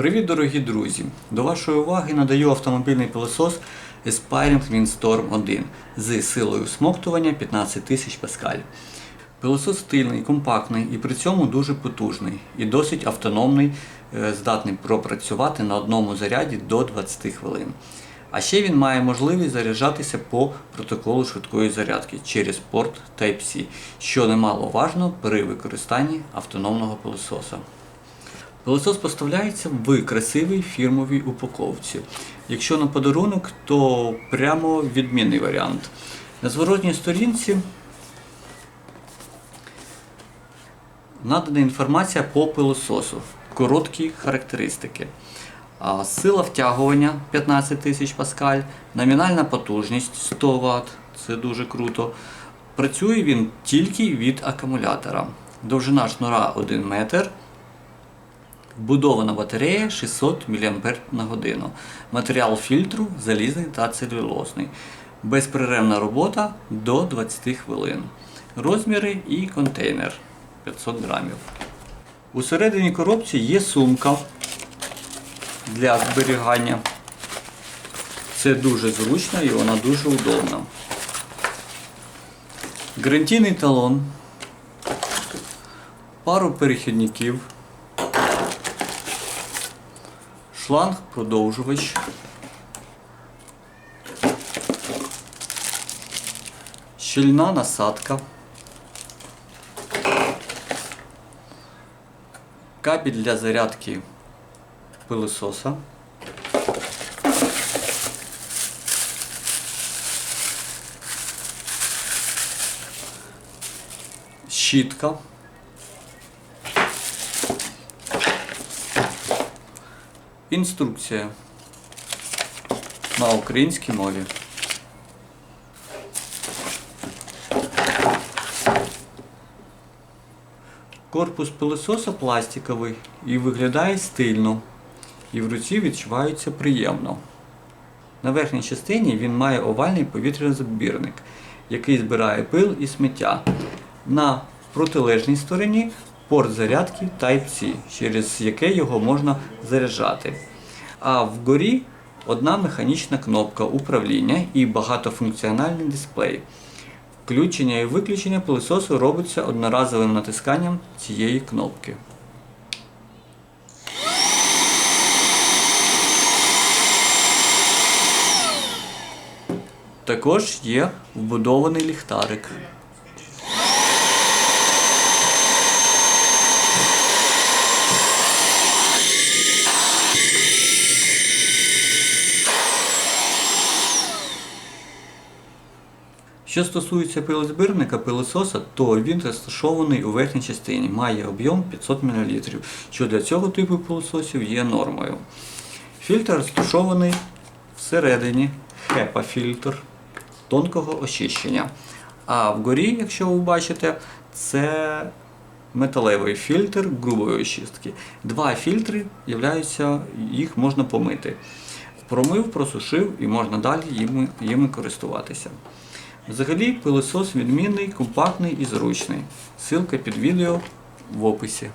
Привіт, дорогі друзі! До вашої уваги надаю автомобільний пилосос Aspiring Windstorm 1 з силою всмоктування 15 тисяч паскаль. Пилосос стильний, компактний і при цьому дуже потужний і досить автономний, е, здатний пропрацювати на одному заряді до 20 хвилин. А ще він має можливість заряджатися по протоколу швидкої зарядки через порт Type-C, що немаловажно при використанні автономного пилососа. Пилосос поставляється в красивій фірмовій упаковці. Якщо на подарунок, то прямо відмінний варіант. На зворотній сторінці надана інформація по пилососу, короткі характеристики. Сила втягування 15 тисяч паскаль, номінальна потужність 100 Вт, це дуже круто. Працює він тільки від акумулятора. Довжина шнура 1 метр. Вбудована батарея 600 мАч годину. Матеріал фільтру залізний та целюлозний. Безперервна робота до 20 хвилин. Розміри і контейнер 500 грамів. Усередині коробці є сумка для зберігання. Це дуже зручно і вона дуже удобна. Гарантійний талон, пару перехідників. Шланг продовжувач. Щільна насадка. Кабель для зарядки пилососа. Щітка. Інструкція на українській мові. Корпус пилососа пластиковий і виглядає стильно, і в руці відчувається приємно. На верхній частині він має овальний повітрязабірник, який збирає пил і сміття. На протилежній стороні порт зарядки Type-C, через яке його можна заряджати. А вгорі одна механічна кнопка управління і багатофункціональний дисплей. Включення і виключення пилососу робиться одноразовим натисканням цієї кнопки. Також є вбудований ліхтарик. Що стосується пилозбірника пилососа, то він розташований у верхній частині, має об'єм 500 мл, що для цього типу пилососів є нормою. Фільтр розташований всередині HEPA-фільтр тонкого очищення. А вгорі, якщо ви бачите, це металевий фільтр грубої очистки. Два фільтри являються, їх можна помити. Промив, просушив і можна далі їми, їми користуватися. Взагалі пилосос відмінний, компактний і зручний. Ссылка під відео в описі.